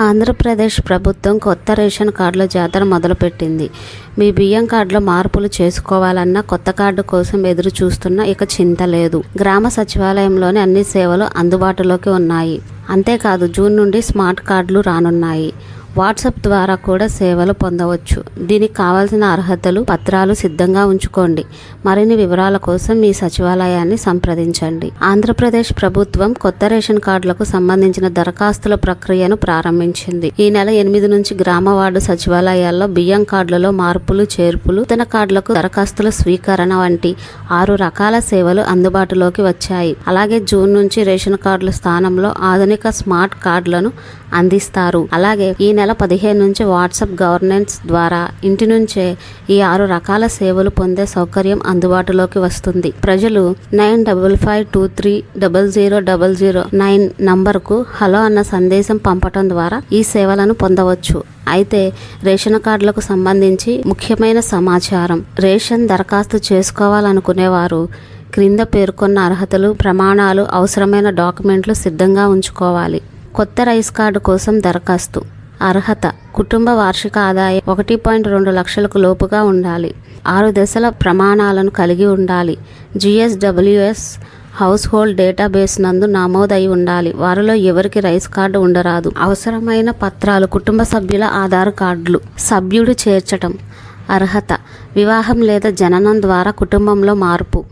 ఆంధ్రప్రదేశ్ ప్రభుత్వం కొత్త రేషన్ కార్డుల జాతర మొదలుపెట్టింది. మీ బియ్యం కార్డులో మార్పులు చేసుకోవాలన్నా కొత్త కార్డు కోసం ఎదురు చూస్తున్న ఇక చింత లేదు. గ్రామ సచివాలయంలోని అన్ని సేవలు అందుబాటులోకి ఉన్నాయి. అంతేకాదు జూన్ నుండి స్మార్ట్ కార్డులు రానున్నాయి. వాట్సాప్ ద్వారా కూడా సేవలు పొందవచ్చు. దీనికి కావాల్సిన అర్హతలు పత్రాలు సిద్ధంగా ఉంచుకోండి. మరిన్ని వివరాల కోసం మీ సచివాలయాన్ని సంప్రదించండి. ఆంధ్రప్రదేశ్ ప్రభుత్వం కొత్త రేషన్ కార్డులకు సంబంధించిన దరఖాస్తుల ప్రక్రియను ప్రారంభించింది. ఈ నెల ఎనిమిది నుంచి గ్రామ వార్డు సచివాలయాల్లో బియ్యం కార్డులలో మార్పులు చేర్పులు తన కార్డులకు దరఖాస్తుల స్వీకరణ వంటి ఆరు రకాల సేవలు అందుబాటులోకి వచ్చాయి. అలాగే జూన్ నుంచి రేషన్ కార్డుల స్థానంలో ఆధునిక స్మార్ట్ కార్డులను అందిస్తారు. అలాగే ఈ నెల పదిహేను నుంచి వాట్సాప్ గవర్నెన్స్ ద్వారా ఇంటి నుంచే ఈ ఆరు రకాల సేవలు పొందే సౌకర్యం అందుబాటులోకి వస్తుంది. ప్రజలు nine double five two three double zero double zero nine నంబర్కు హలో అన్న సందేశం పంపటం ద్వారా ఈ సేవలను పొందవచ్చు. అయితే రేషన్ కార్డులకు సంబంధించి ముఖ్యమైన సమాచారం రేషన్ దరఖాస్తు చేసుకోవాలనుకునేవారు క్రింద పేర్కొన్న అర్హతలు ప్రమాణాలు అవసరమైన డాక్యుమెంట్లు సిద్ధంగా ఉంచుకోవాలి. కొత్త రైస్ కార్డు కోసం దరఖాస్తు. అర్హత. కుటుంబ వార్షిక ఆదాయం ఒకటి పాయింట్ రెండు లక్షలకు లోపుగా ఉండాలి. ఆరు దశల ప్రమాణాలను కలిగి ఉండాలి. జిఎస్డబ్ల్యూఎస్ హౌస్ హోల్డ్ డేటాబేస్ నందు నమోదై ఉండాలి. వారిలో ఎవరికి రైస్ కార్డు ఉండరాదు. అవసరమైన పత్రాలు కుటుంబ సభ్యుల ఆధార్ కార్డులు సభ్యుడు చేర్చటం అర్హత వివాహం లేదా జననం ద్వారా కుటుంబంలో మార్పు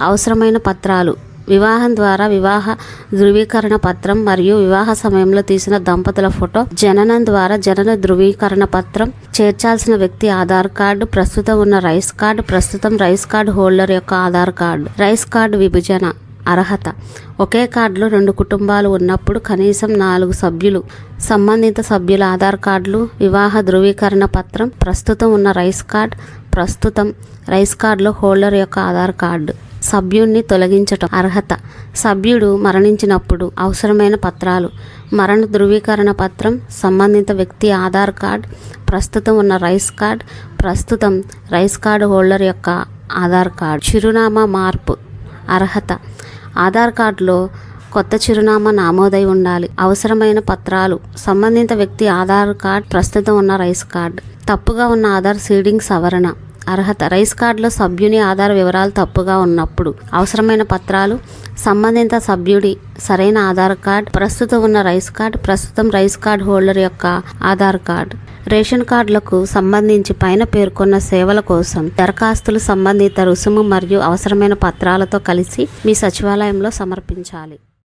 అవసరమైన పత్రాలు వివాహం ద్వారా వివాహ ధృవీకరణ పత్రం మరియు వివాహ సమయంలో తీసిన దంపతుల ఫోటో జననం ద్వారా జనన ధృవీకరణ పత్రం చేర్చాల్సిన వ్యక్తి ఆధార్ కార్డు ప్రస్తుతం ఉన్న రైస్ కార్డు ప్రస్తుతం రైస్ కార్డు హోల్డర్ యొక్క ఆధార్ కార్డు రైస్ కార్డు విభజన అర్హత. ఒకే కార్డులో రెండు కుటుంబాలు ఉన్నప్పుడు కనీసం నాలుగు సభ్యులు సంబంధిత సభ్యుల ఆధార్ కార్డులు వివాహ ధృవీకరణ పత్రం ప్రస్తుతం ఉన్న రైస్ కార్డ్ ప్రస్తుతం రైస్ కార్డులో హోల్డర్ యొక్క ఆధార్ కార్డు. సభ్యుణ్ణి తొలగించటం అర్హత. సభ్యుడు మరణించినప్పుడు అవసరమైన పత్రాలు. మరణ ధృవీకరణ పత్రం సంబంధిత వ్యక్తి ఆధార్ కార్డ్ ప్రస్తుతం ఉన్న రైస్ కార్డ్ ప్రస్తుతం రైస్ కార్డు హోల్డర్ యొక్క ఆధార్ కార్డ్. చిరునామా మార్పు. అర్హత. ఆధార్ కార్డులో కొత్త చిరునామా నమోదై ఉండాలి. అవసరమైన పత్రాలు. సంబంధిత వ్యక్తి ఆధార్ కార్డ్ ప్రస్తుతం ఉన్న రైస్ కార్డ్. తప్పుగా ఉన్న ఆధార్ సీడింగ్ సవరణ. అర్హత. రైస్ కార్డులో సభ్యుని ఆధార వివరాలు తప్పుగా ఉన్నప్పుడు అవసరమైన పత్రాలు సంబంధిత సభ్యుడి సరైన ఆధార్ కార్డ్ ప్రస్తుతం ఉన్న రైస్ కార్డ్ ప్రస్తుతం రైస్ కార్డ్ హోల్డర్ యొక్క ఆధార్ కార్డ్. రేషన్ కార్డులకు సంబంధించి పైన పేర్కొన్న సేవల కోసం దరఖాస్తులు సంబంధిత రుసుము మరియు అవసరమైన పత్రాలతో కలిసి మీ సచివాలయంలో సమర్పించాలి.